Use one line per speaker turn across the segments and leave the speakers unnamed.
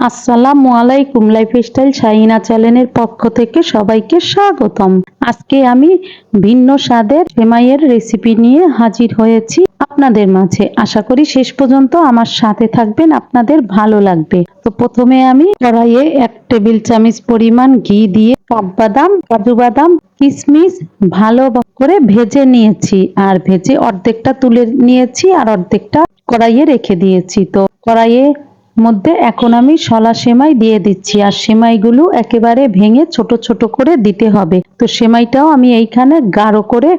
আসসালামু আলাইকুম লাইফস্টাইল শাহিনা চ্যানেলের পক্ষ থেকে সবাইকে স্বাগতম। আজকে আমি ভিন্ন স্বাদের সেমাইয়ের রেসিপি নিয়ে হাজির হয়েছি আপনাদের মাঝে। আশা করি শেষ পর্যন্ত আমার সাথে থাকবেন, আপনাদের ভালো লাগবে। তো প্রথমে আমি কড়াইয়ে এক টেবিল চামচ পরিমাণ ঘি দিয়ে কাঠবাদাম কাজু বাদাম কিশমিশ ভালো করে ভেজে নিয়েছি। আর ভেজে অর্ধেকটা তুলে নিয়েছি আর অর্ধেকটা কড়াইয়ে রেখে দিয়েছি। তো কড়াইয়ে মধ্যে এখন আমি শলা সেমাই দিয়ে দিচ্ছি, আর সেমাইগুলো একেবারে ভেঙে ছোট ছোট করে দিতে হবে। তো সেমাইটাও আমি এইখানে গাঢ় করে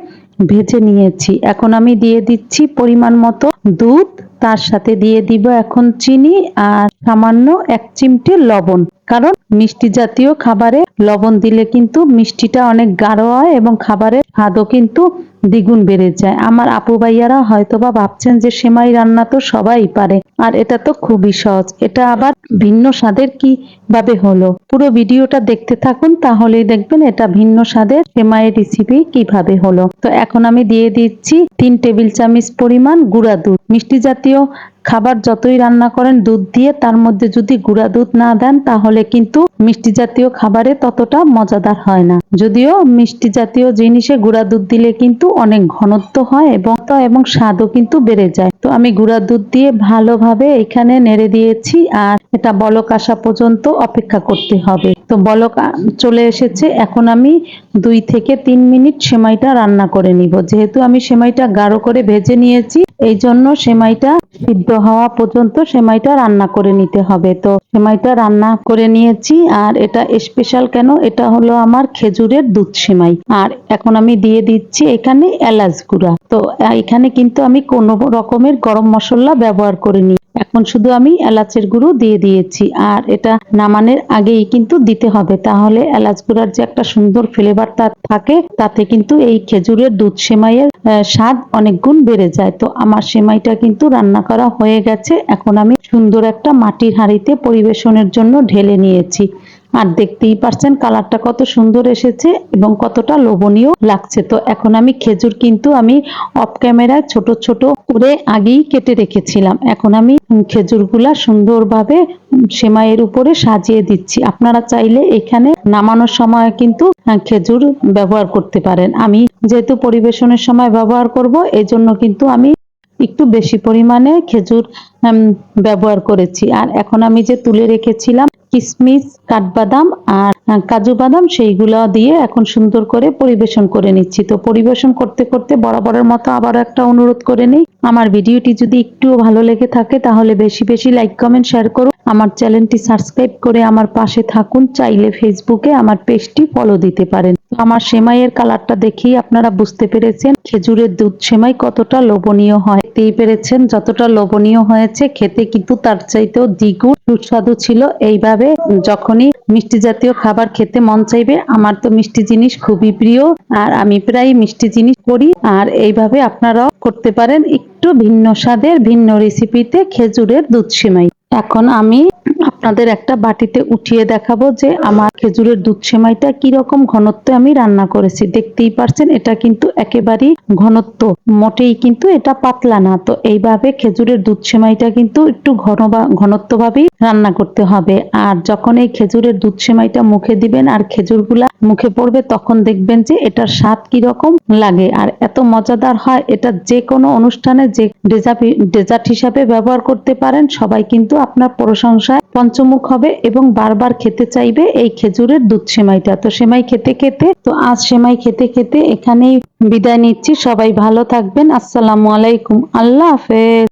ভেজে নিয়েছি। এখন আমি দিয়ে দিচ্ছি পরিমাণ মতো দুধ, তার সাথে দিয়ে দিব এখন চিনি আর সামান্য এক চিমটে লবণ। কারণ মিষ্টি জাতীয় খাবারে লবণ দিলে কিন্তু মিষ্টিটা অনেক গাঢ় হয় এবং খাবারের স্বাদও কিন্তু দ্বিগুণ বেড়ে যায়। আমার আপু ভাইয়ারা হয়তোবা ভাবছেন যে সেমাই রান্না তো সবাই পারে, আর এটা তো খুবই সহজ। এটা আবার ভিন্ন স্বাদের কি ভাবে হলো? পুরো ভিডিওটা দেখতে থাকুন, তাহলেই দেখবেন এটা ভিন্ন স্বাদের সেমাইয়ের রেসিপি কীভাবে হলো। তো এখন আমি দিয়ে দিচ্ছি তিন টেবিল চামচ পরিমাণ গুঁড়া দুধ। মিষ্টি জাতীয় খাবার যতই রান্না করেন, দুধ দিয়ে, তার মধ্যে যদি গুঁড়া দুধ না দেন, তাহলে কিন্তু মিষ্টি জাতীয় খাবারে ততটা মজাদার হয় না। যদিও মিষ্টি জাতীয় জিনিসে গুঁড়া দুধ দিলে কিন্তু অনেক ঘনত্ব হয় এবং তো এবং স্বাদও কিন্তু বেড়ে যায়। তো আমি গুঁড়া দুধ দিয়ে ভালোভাবে এখানে নেড়ে দিয়েছি আর এটা বলক আসা পর্যন্ত অপেক্ষা করতে হবে। তো বলক চলে এসেছে। এখন আমি দুই থেকে তিন মিনিট সেমাইটা রান্না করে নিব। যেহেতু আমি সেমাইটা গাঢ় করে ভেজে নিয়েছি, এই জন্য সেমাইটা সিদ্ধ হওয়া পর্যন্ত সেমাইটা রান্না করে নিতে হবে। তো সেমাইটা রান্না করে নিয়েছি, আর এটা স্পেশাল কেন? এটা হলো আমার খেজুরের দুধ সেমাই। আর এখন আমি দিয়ে দিচ্ছি এখানে এলাচ গুঁড়া। তো এখানে কিন্তু আমি কোনো রকমের গরম মশলা ব্যবহার করিনি। এখন শুধু আমি এলাচের গুঁড়ো দিয়ে দিয়েছি। আর এটা নামানোর আগেই কিন্তু দিতে হবে। তাহলে এলাচ গুঁড়ার যে একটা সুন্দর ফ্লেভার তার থাকে, তাতে কিন্তু এই খেজুরের দুধ সেমাইয়ের স্বাদ অনেক গুণ বেড়ে যায়। তো আমার সেমাইটা কিন্তু রান্না করা হয়ে গেছে। এখন আমি সুন্দর একটা মাটির হাঁড়িতে পরিবেশনের জন্য ঢেলে নিয়েছি। আর দেখতেই পারছেন কালারটা কত সুন্দর এসেছে এবং কতটা লোভনীয় লাগছে। তো এখন আমি খেজুর কিন্তু আমি অফ ক্যামেরায় ছোট ছোট করে আগেই কেটে রেখেছিলাম। এখন আমি খেজুরগুলা সুন্দরভাবে সেমাইয়ের উপরে সাজিয়ে দিচ্ছি। আপনারা চাইলে এখানে নামানোর সময় কিন্তু খেজুর ব্যবহার করতে পারেন। আমি যেহেতু পরিবেশনের সময় ব্যবহার করব এই জন্য কিন্তু আমি একটু বেশি পরিমাণে খেজুর ব্যবহার করেছি। আর এখন আমি যে তুলে রেখেছিলাম কিশমিশ কাঠবাদাম আর কাজু বাদাম, সেইগুলো দিয়ে এখন সুন্দর করে পরিবেশন করে নিচ্ছি। তো পরিবেশন করতে করতে বরাবরের মতো আবারও একটা অনুরোধ করে নিই। আমার ভিডিওটি যদি একটুও ভালো লেগে থাকে, তাহলে বেশি বেশি লাইক, কমেন্ট, শেয়ার করুন। আমার চ্যানেলটি সাবস্ক্রাইব করে আমার পাশে থাকুন। চাইলে ফেসবুকে আমার পেজটি ফলো দিতে পারেন। আমার সেমাইয়ের কালারটা দেখেই আপনারা বুঝতে পেরেছেন খেজুরের দুধ সেমাই কতটা লোভনীয় হয়। দেখতেই পেরেছেন যতটা লোভনীয় হয়েছে, খেতে কিন্তু তার চাইতেও দ্বিগুণ সুস্বাদু ছিল। এইভাবে যখনই মিষ্টি জাতীয় খাবার খেতে মন চাইবে, আমার তো মিষ্টি জিনিস খুবই প্রিয় আর আমি প্রায় মিষ্টি জিনিস করি আর এইভাবে আপনারাও করতে পারেন একটু ভিন্ন স্বাদের, ভিন্ন রেসিপিতে খেজুরের দুধ সেমাই। এখন আমি আপনাদের একটা বাটিতে উঠিয়ে দেখাবো যে আমার খেজুরের দুধ সেমাইটা রকম ঘনত্বে আমি রান্না করেছি। দেখতেই পারছেন, এটা কিন্তু একেবারেই ঘনত্ব। মোটেই কিন্তু এটা পাতলা না। তো এইভাবে খেজুরের দুধ সেমাইটা কিন্তু একটু ঘন বা ঘনত্ব ভাবেই রান্না করতে হবে। আর যখন এই খেজুরের দুধ সেমাইটা মুখে দিবেন আর খেজুরগুলা মুখে পড়বে, তখন দেখবেন যে এটার স্বাদ রকম লাগে। আর এত মজাদার হয়, এটা যে কোনো অনুষ্ঠানে যে ডেজার্ট হিসাবে ব্যবহার করতে পারেন, সবাই কিন্তু আপনার প্রশংসায় পঞ্চমুখ হবে এবং বারবার খেতে চাইবে এই খেজুরের দুধ সেমাইটা। তো সেমাই খেতে খেতে, তো আজ সেমাই খেতে খেতে এখানেই বিদায় নিচ্ছি। সবাই ভালো থাকবেন। আসসালামু আলাইকুম। আল্লাহ হাফেজ।